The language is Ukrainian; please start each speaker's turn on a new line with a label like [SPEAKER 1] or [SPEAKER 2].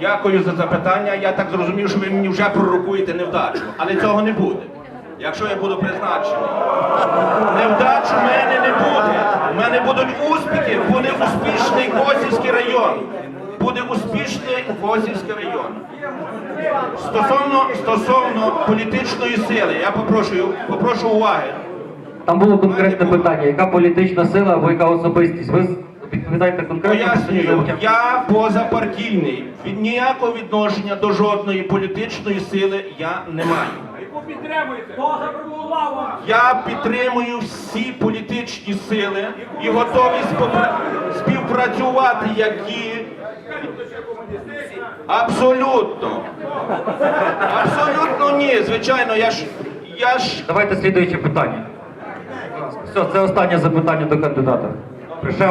[SPEAKER 1] Дякую за запитання. Я так зрозумів, що ви мені вже пророкуєте невдачу, але цього не буде. Якщо я буду призначений. Невдач у мене не буде. У мене будуть успіхи, буде успішний Косівський район. Буде успішний Косівський район. Стосовно, стосовно політичної сили, я попрошу, попрошу уваги.
[SPEAKER 2] Там було конкретне питання, яка політична сила або яка особистість? Ви відповідаєте конкретно?
[SPEAKER 1] Пояснюю, я позапартійний. Від ніякого відношення до жодної політичної сили я не маю.
[SPEAKER 3] Яку підтримуєте? Хто запропонував вам?
[SPEAKER 1] Я підтримую всі політичні сили і готові спопра- співпрацювати, які абсолютно. Абсолютно ні. Звичайно, я ж я ж
[SPEAKER 2] Давайте слідуюче питання. Все, це останнє запитання до кандидата. Ще